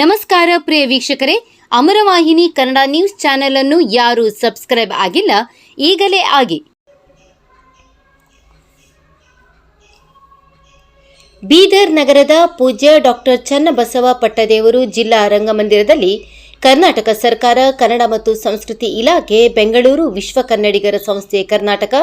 ನಮಸ್ಕಾರ ಪ್ರಿಯ ವೀಕ್ಷಕರೇ, ಅಮರವಾಹಿನಿ Kannada news channel ಅನ್ನು ಯಾರು ಸಬ್ಸ್ಕ್ರೈಬ್ ಆಗಿಲ್ಲ, ಈಗಲೇ ಆಗಿ. ಬೀದರ್ ನಗರದ ಪೂಜ್ಯ ಡಾಕ್ಟರ್ ಚನ್ನಬಸವ ಪಟ್ಟದೇವರು ಜಿಲ್ಲಾ ರಂಗಮಂದಿರದಲ್ಲಿ ಕರ್ನಾಟಕ ಸರ್ಕಾರ, ಕನ್ನಡ ಮತ್ತು ಸಂಸ್ಕೃತಿ ಇಲಾಖೆ, ಬೆಂಗಳೂರು ವಿಶ್ವ ಕನ್ನಡಿಗರ ಸಂಸ್ಥೆ ಕರ್ನಾಟಕ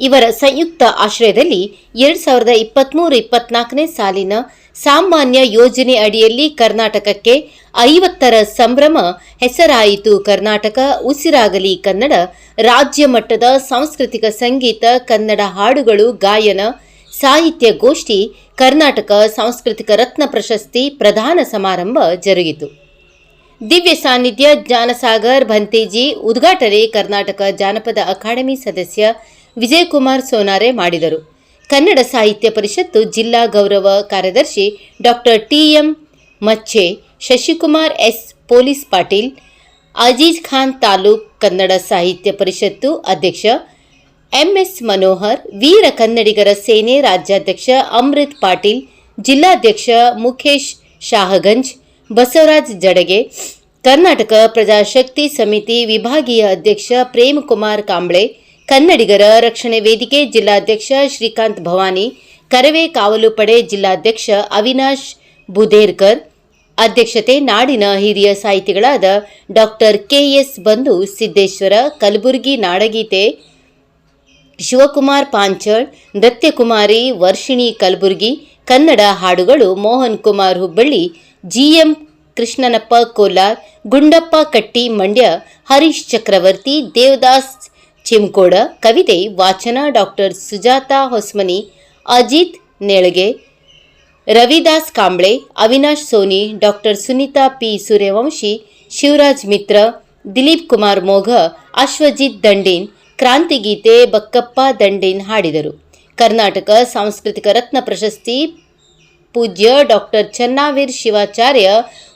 ಇವರ ಸಂಯುಕ್ತ ಆಶ್ರಯದಲ್ಲಿ ಎರಡ್ ಸಾವಿರದ ಇಪ್ಪತ್ಮೂರು ಇಪ್ಪತ್ನಾಲ್ಕನೇ ಸಾಲಿನ ಸಾಮಾನ್ಯ ಯೋಜನೆ ಅಡಿಯಲ್ಲಿ ಕರ್ನಾಟಕಕ್ಕೆ ಐವತ್ತರ ಸಂಭ್ರಮ ಹೆಸರಾಯಿತು. ಕರ್ನಾಟಕ ಉಸಿರಾಗಲಿ ಕನ್ನಡ. ರಾಜ್ಯ ಮಟ್ಟದ ಸಾಂಸ್ಕೃತಿಕ ಸಂಗೀತ, ಕನ್ನಡ ಹಾಡುಗಳು, ಗಾಯನ, ಸಾಹಿತ್ಯ ಗೋಷ್ಠಿ, ಕರ್ನಾಟಕ ಸಾಂಸ್ಕೃತಿಕ ರತ್ನ ಪ್ರಶಸ್ತಿ ಪ್ರಧಾನ ಸಮಾರಂಭ ಜರುಗಿತು. ದಿವ್ಯ ಸಾನ್ನಿಧ್ಯ, ಜ್ಞಾನಸಾಗರ್ ಭಂತೇಜಿ ಉದ್ಘಾಟನೆ ಕರ್ನಾಟಕ ಜಾನಪದ ಅಕಾಡೆಮಿ ಸದಸ್ಯ ವಿಜಯಕುಮಾರ್ ಸೋನಾರೆ ಮಾಡಿದರು. ಕನ್ನಡ ಸಾಹಿತ್ಯ ಪರಿಷತ್ತು ಜಿಲ್ಲಾ ಗೌರವ ಕಾರ್ಯದರ್ಶಿ doctor TM Machche, Shashikumar S. Police Patil, Aziz Khan taluk Kannada ಸಾಹಿತ್ಯ ಪರಿಷತ್ತು ಅಧ್ಯಕ್ಷ ಎಂಎಸ್ ಮನೋಹರ್, ವೀರ ಕನ್ನಡಿಗರ ಸೇನೆ ರಾಜ್ಯಾಧ್ಯಕ್ಷ ಅಮೃತ್ ಪಾಟೀಲ್, ಜಿಲ್ಲಾಧ್ಯಕ್ಷ ಮುಖೇಶ್ ಶಾಹಗಂಜ್, ಬಸವರಾಜ್ ಜಡಗೆ, ಕರ್ನಾಟಕ ಪ್ರಜಾಶಕ್ತಿ ಸಮಿತಿ ವಿಭಾಗೀಯ ಅಧ್ಯಕ್ಷ ಪ್ರೇಮಕುಮಾರ್ ಕಾಂಬ್ಳೆ ಕನ್ನಡಿಗರ ರಕ್ಷಣೆ ವೇದಿಕೆ ಜಿಲ್ಲಾಧ್ಯಕ್ಷ ಶ್ರೀಕಾಂತ್ ಭವಾನಿ, ಕರವೇ ಕಾವಲು ಪಡೆ ಜಿಲ್ಲಾಧ್ಯಕ್ಷ ಅವಿನಾಶ್ ಬುಧೇರ್ಕರ್, ಅಧ್ಯಕ್ಷತೆ ನಾಡಿನ ಹಿರಿಯ ಸಾಹಿತಿಗಳಾದ ಡಾಕ್ಟರ್ ಕೆಎಸ್ ಬಂಧು ಸಿದ್ದೇಶ್ವರ, ಕಲಬುರಗಿ ನಾಡಗೀತೆ ಶಿವಕುಮಾರ್ ಪಾಂಚಳ್, ನೃತ್ಯಕುಮಾರಿ ವರ್ಷಿಣಿ ಕಲಬುರ್ಗಿ, ಕನ್ನಡ ಹಾಡುಗಳು ಮೋಹನ್ ಕುಮಾರ್ ಹುಬ್ಬಳ್ಳಿ, ಜಿಎಂ ಕೃಷ್ಣನಪ್ಪ ಕೋಲಾರ್, ಗುಂಡಪ್ಪ ಕಟ್ಟಿ ಮಂಡ್ಯ, ಹರೀಶ್ ಚಕ್ರವರ್ತಿ, ದೇವದಾಸ್ ಚಿಮ್ಕೋಡ ಕವಿತೆ ವಾಚನ doctor Sujata Hosmani, Ajit Nelage, Ravidas Kamble, Avinash Soni doctor Sunita P. Suryavanshi, Shivaraj Mitra, Dilip Kumar Mogha, Ashwajit Danden ಕ್ರಾಂತಿಗೀತೆ Bakkappa Dandin ಹಾಡಿದರು. ಕರ್ನಾಟಕ ಸಾಂಸ್ಕೃತಿಕ ರತ್ನ ಪ್ರಶಸ್ತಿ ಪೂಜ್ಯ doctor Channaveer Shivacharya,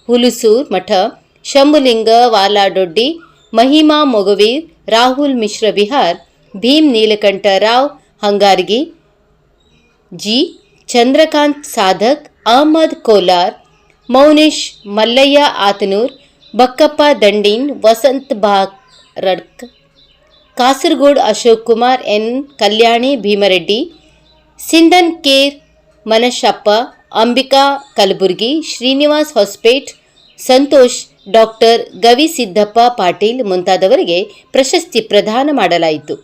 Hulsoor Mutt, Shambhulinga Valadoddi, Mahima Mogaveer Rahul Mishra Bihar, Bhim Neelakantha Rao, Hangargi G. Chandrakant Sadhak, Ahmad Kolar, Mounesh Mallaiah Atanur, Bakkappa Dandin, Vasant Baradk Kasaragod Ashok Kumar N. Kalyani Bhimreddy, Sindhanker Manashappa, Ambika Kalaburgi, Srinivas Hospet Santosh, doctor Gavisiddappa Patil ಮುಂತಾದವರಿಗೆ ಪ್ರಶಸ್ತಿ ಪ್ರದಾನ ಮಾಡಲಾಯಿತು.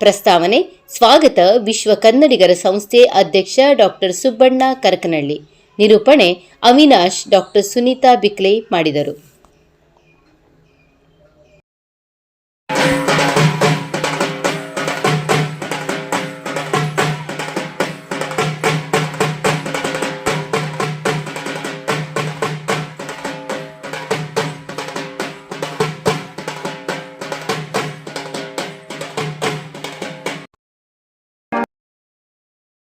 ಪ್ರಸ್ತಾವನೆ, ಸ್ವಾಗತ ವಿಶ್ವ ಕನ್ನಡಿಗರ ಸಂಸ್ಥೆ ಅಧ್ಯಕ್ಷ doctor Subbanna ಕರಕನಳ್ಳಿ. ನಿರೂಪಣೆ ಅವಿನಾಶ್, ಡಾಕ್ಟರ್ ಸುನೀತಾ ಬಿಕ್ಲೆ ಮಾಡಿದರು.